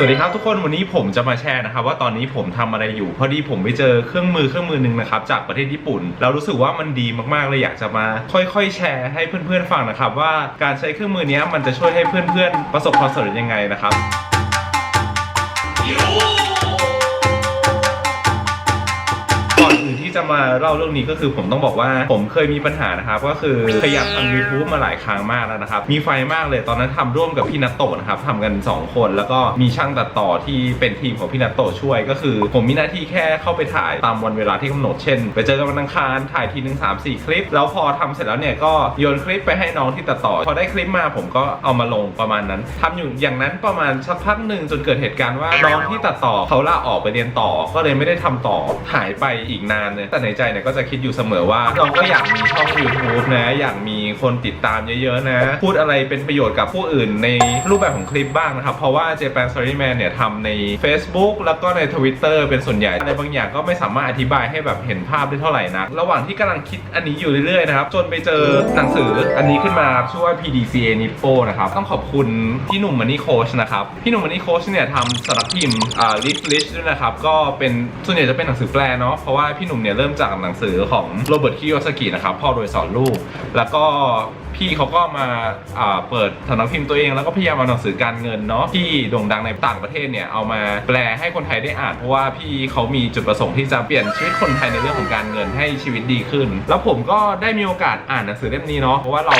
สวัสดีครับทุกคนวันนี้ผมจะมาแชร์นะครับว่าตอนนี้ผมทำอะไรอยู่ พอดีผมไปเจอเครื่องมือเครื่องมือหนึ่งนะครับจากประเทศญี่ปุ่น เรารู้สึกว่ามันดีมากๆเลยอยากจะมา ค่อยๆ แชร์ให้เพื่อนๆฟังนะครับว่าการใช้เครื่องมือนี้มันจะช่วยให้เพื่อนๆ ประสบความสำเร็จยังไงนะครับ ที่จะมาเล่าเรื่องนี้ก็คือผมต้องบอกว่าผมเคยมีปัญหานะครับก็คือพยายามทำ YouTube มาหลายครั้งมากแล้วนะครับ มีไฟมากเลยตอนนั้นทำร่วมกับพี่นัตโตนะครับทำกัน 2 คนแล้วก็มีช่างตัดต่อที่เป็นทีมของพี่นัตโตช่วย ก็คือ ผมมีหน้าที่แค่เข้าไปถ่ายตามวันเวลาที่กำหนดเช่น ไปเจอกันวันอังคารถ่ายทีหนึ่งสามสี่คลิป แล้วพอทำเสร็จแล้วเนี่ยก็โยนคลิปไปให้น้องที่ตัดต่อ พอได้คลิปมาผมก็เอามาลงประมาณนั้นทำอยู่อย่างนั้นประมาณสักพักหนึ่งจนเกิดเหตุการณ์ว่าน้องที่ตัดต่อเขาลาออกไปเรียนต่อ ก็เลยไม่ได้ทำต่อหายไปอีกนานเลยแต่ในใจเนี่ยก็จะคิดอยู่เสมอว่าเราก็อยากมีช่อง YouTube นะ อยากมีคนติดตามเยอะๆนะ พูดอะไรเป็นประโยชน์กับผู้อื่นในรูปแบบของคลิปบ้างนะครับ เพราะว่า Japan Story Man เนี่ยทำใน Facebook แล้วก็ใน Twitter เป็นส่วนใหญ่อะไรบางอย่างก็ไม่สามารถอธิบายให้แบบเห็นภาพได้เท่าไหร่นะระหว่างที่กำลังคิดอันนี้อยู่เรื่อยๆนะครับจนไปเจอหนังสืออันนี้ขึ้นมาชื่อว่า PDCA Nippo นะครับต้องขอบคุณพี่หนุ่มมันนี่โคชนะครับพี่หนุ่มมันนี่โคชเนี่ยทำสำนักพิมพ์อ่า List List ด้วยนะครับก็เป็นส่วนใหญ่จะเป็นหนังสือแปลเนาะเพราะว่าพี่หนุ่มเนี่ยเริ่มจากหนังสือของโรเบิร์ตคิโยสกินะครับพ่อโดยสอนลูก แล้วก็ พี่เขาก็มาเปิดสำนักพิมพ์ตัวเอง แล้วก็พยายามเอาหนังสือการเงินเนาะที่โด่งดังในต่างประเทศเนี่ยเอามาแปลให้คนไทยได้อ่านเพราะว่าพี่เขามีจุดประสงค์ที่จะเปลี่ยนชีวิตคนไทยในเรื่องของการเงินให้ชีวิตดีขึ้น แล้วผมก็ได้มีโอกาสอ่านหนังสือเล่มนี้เนาะเพราะว่าเรา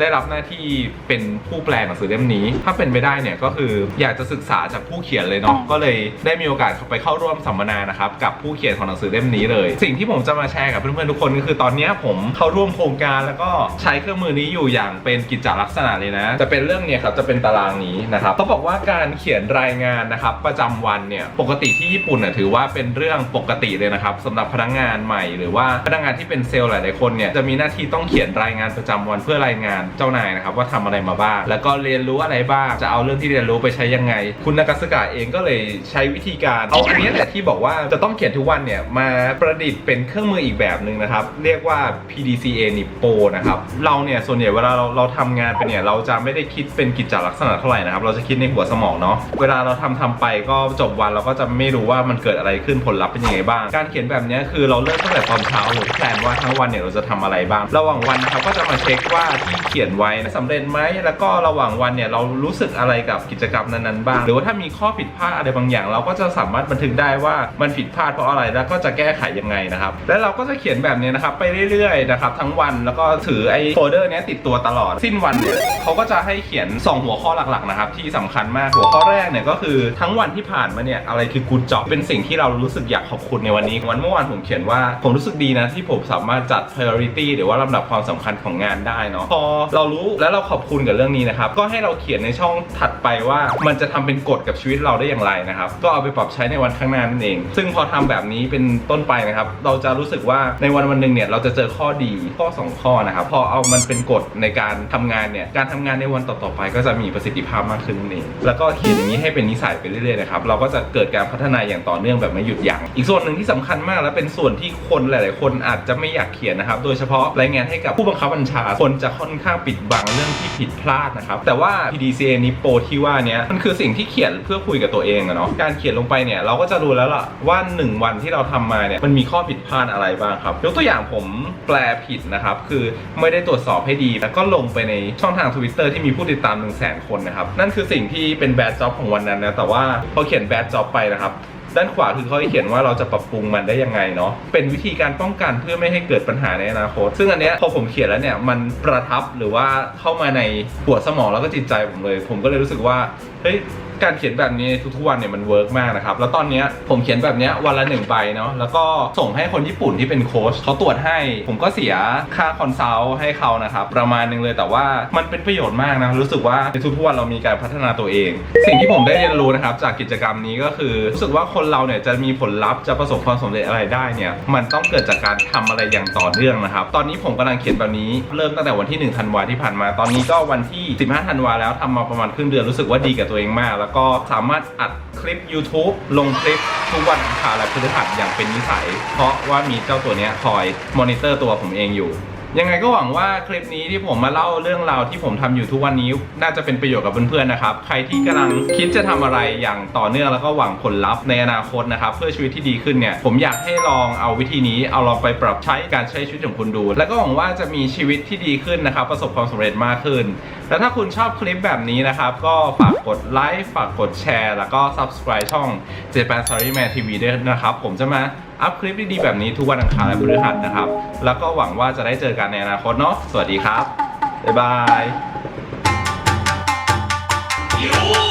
ได้รับหน้าที่เป็นผู้แปลหนังสือเล่มนี้ ถ้าเป็นไปได้เนี่ยก็คืออยากจะศึกษาจากผู้เขียนเลยเนาะก็เลยได้มีโอกาสไปเข้าร่วมสัมมนานะครับกับผู้เขียนของหนังสือเล่มนี้เลย สิ่งที่ผมจะมาแชร์กับเพื่อนๆทุกคนก็คือตอนนี้ผมเข้าร่วมโครงการแล้วก็ใช้เครื่องมือนี้อยู่อย่างเป็นกิจลักษณะเลยนะ จะเป็นเรื่องเนี่ยครับจะเป็นตารางนี้นะครับเขาบอกว่าการเขียนรายงานนะครับประจำวันเนี่ยปกติที่ญี่ปุ่นน่ะถือว่าเป็นเรื่องปกติเลยนะครับสำหรับพนักงานใหม่ หรือว่าพนักงานที่เป็นเซลล์หลาย ๆ คนเนี่ยจะมีหน้าที่ต้องเขียนรายงานประจำวันเพื่อรายงานเจ้านายนะครับว่าทำอะไรมาบ้างแล้วก็เรียนรู้อะไรบ้างจะเอาเรื่องที่เรียนรู้ไปใช้ยังไง คุณนากาสกะเองก็เลยใช้วิธีการเอาอันเนี้ยแหละที่บอกว่าจะต้องเขียนทุกวันเนี่ยมาประดิษฐ์เป็นเครื่องมืออีกแบบหนึ่งนะครับเรียกว่า PDCA Nippo นะครับเราเนี่ยส่วนใหญ่เวลาเราเราทำงานไปเนี่ยเราจะไม่ได้คิดเป็นกิจลักษณะเท่าไหร่นะครับเราจะคิดในหัวสมองเนาะเวลาเราทำทำไปก็จบวันเราก็จะไม่รู้ว่ามันเกิดอะไรขึ้นผลลัพธ์เป็นยังไงบ้าง การเขียนแบบนี้คือเราเริ่มตั้งแต่ตอนเช้าเลยแพลนว่าทั้งวันเนี่ยเราจะทำอะไรบ้าง ระหว่างวันนะครับก็จะมาเช็คว่าที่เขียนไว้สำเร็จไหมแล้วก็ระหว่างวันเนี่ยเรารู้สึกอะไรกับกิจกรรมนั้นๆบ้าง หรือว่าถ้ามีข้อผิดพลาดอะไรบางอย่าง เราก็จะสามารถบันทึกได้ว่ามันผิดพลาดเพราะอะไรแล้วก็จะแก้ไขยังไงนะครับ แล้วเราก็จะเขียนแบบนี้นะครับไปเรื่อยๆนะครับทั้งวันแล้วก็ถือไอ้โฟลเดอร์นี้ติดตัวตลอด สิ้นวันเนี่ยเขาก็จะให้เขียน 2 หัวข้อหลักๆนะครับที่สำคัญมากหัวข้อแรกเนี่ยก็คือทั้งวันที่ผ่านมาเนี่ยอะไรคือ good job เป็นสิ่งที่เรารู้สึกอยากขอบคุณในวันนี้ วันเมื่อวานผมเขียนว่าผมรู้สึกดีนะที่ผมสามารถจัด priority หรือว่าลำดับความสำคัญของงานได้เนาะพอเรารู้แล้วเราขอบคุณกับเรื่องนี้นะครับก็ให้เราเขียนในช่องถัดไปว่ามันจะทำเป็นกฎกับชีวิตเราได้อย่างไรนะครับก็เอาไปปรับใช้ในวันข้างหน้านั่นเอง ซึ่งพอทำแบบนี้เป็นต้นไปนะครับเราจะรู้สึกว่าในวันวันหนึ่งเนี่ยเราจะเจอข้อดีข้อสองข้อนะครับพอเอามันเป็นกฎในการทำงานเนี่ยการทำงานในวันต่อๆไป ก็จะมีประสิทธิภาพมากขึ้นนั่นเองแล้วก็เขียนอย่างนี้ให้เป็นนิสัยไปเรื่อยๆนะครับเราก็จะเกิดการพัฒนาอย่างต่อเนื่องแบบไม่หยุดยัง้งอีกส่วนหนึ่งที่สำคัญมากและเป็นส่วนที่คนหลาย ๆ คนอาจจะไม่อยากเขียนนะครับ โดยเฉพาะรายงานให้กับผู้บังคับบัญชา คนจะค่อนข้างปิดบังเรื่องที่ผิดพลาดนะครับแต่ว่า PDCA นิโปที่ว่านี้มันคือสิ่งที่เขียนเพื่อคุยกับตัวเองอะเนาะการเขียนลงไปเนี่ยเราก็จะรู้แล้วล่ะว่า 1 วันที่เราทำมาเนี่ยมันมีข้อผิดพลาดอะไรบ้างครับยกตัวอย่างผมแปลผิดนะครับคือไม่ได้ตรวจสอบให้ดี แล้วก็ลงไปในช่องทาง Twitter ที่มีผู้ติดตาม 1 0 0 0 0แสนคนนะครับ นั่นคือสิ่งที่เป็นแบดจ็อบของวันนั้นนะ แต่ว่าพอเขียนแบดจ็อบไปนะครับด้านขวาคือเขาเขียนว่าเราจะปรับปรุงมันได้ยังไงเนาะ เป็นวิธีการป้องกันเพื่อไม่ให้เกิดปัญหาในอนาคต ซึ่งอันเนี้ยพอผมเขียนแล้วเนี่ยมันประทับหรือว่าเข้ามาในหัวสมองแล้วก็จิตใจผมเลย ผมก็เลยรู้สึกว่า เฮ้ย การเขียนแบบนี้ทุกๆวันเนี่ยมันเวิร์กมากนะครับ แล้วตอนนี้ผมเขียนแบบนี้วันละหนึ่งใบเนาะแล้วก็ส่งให้คนญี่ปุ่นที่เป็นโค้ชเขาตรวจให้ ผมก็เสียค่าคอนซัลท์ให้เขานะครับ ประมาณนึงเลยแต่ว่ามันเป็นประโยชน์มากนะรู้สึกว่าในทุกๆวันเรามีการพัฒนาตัวเอง สิ่งที่ผมได้เรียนรู้นะครับจากกิจกรรมนี้ก็คือรู้สึกว่าคนเราเนี่ยจะมีผลลัพธ์จะประสบความสำเร็จอะไรได้เนี่ยมันต้องเกิดจากการทำอะไรอย่างต่อเนื่องนะครับ ตอนนี้ผมกำลังเขียนแบบนี้เริ่มตั้งแต่วันที่1ธันวาที่ผ่านมา ตอนนี้ก็วันที่ 15ธันวาแล้วทำมาประมาณครึ่งเดือนรู้สึกว่าดีกับตัวเองมากแล้วก็สามารถอัดคลิป YouTube ลงคลิปทุกวันอังคารและพฤหัสอย่างเป็นนิสัย เพราะว่ามีเจ้าตัวนี้คอยมอนิเตอร์ตัวผมเองอยู่ ยังไงก็หวังว่าคลิปนี้ที่ผมมาเล่าเรื่องราวที่ผมทำอยู่ทุกวันนี้ น่าจะเป็นประโยชน์กับเพื่อนๆนะครับ ใครที่กำลังคิดจะทำอะไรอย่างต่อเนื่องแล้วก็หวังผลลัพธ์ในอนาคตนะครับเพื่อชีวิตที่ดีขึ้นเนี่ยผมอยากให้ลองเอาวิธีนี้เอาลองไปปรับใช้การใช้ชีวิตของคุณดู แล้วก็หวังว่าจะมีชีวิตที่ดีขึ้นนะครับ ประสบความสำเร็จมากขึ้น แล้วถ้าคุณชอบคลิปแบบนี้นะครับก็ฝากกดไลค์ฝากกดแชร์ แล้วก็ subscribe ช่อง j p a n Storyman TV ด้วยนะครับผมจะมา อัพคลิปดีๆแบบนี้ทุกวันอังคารและพฤหัสนะครับ แล้วก็หวังว่าจะได้เจอกันในอนาคตเนาะสวัสดีครับ บ๊ายบาย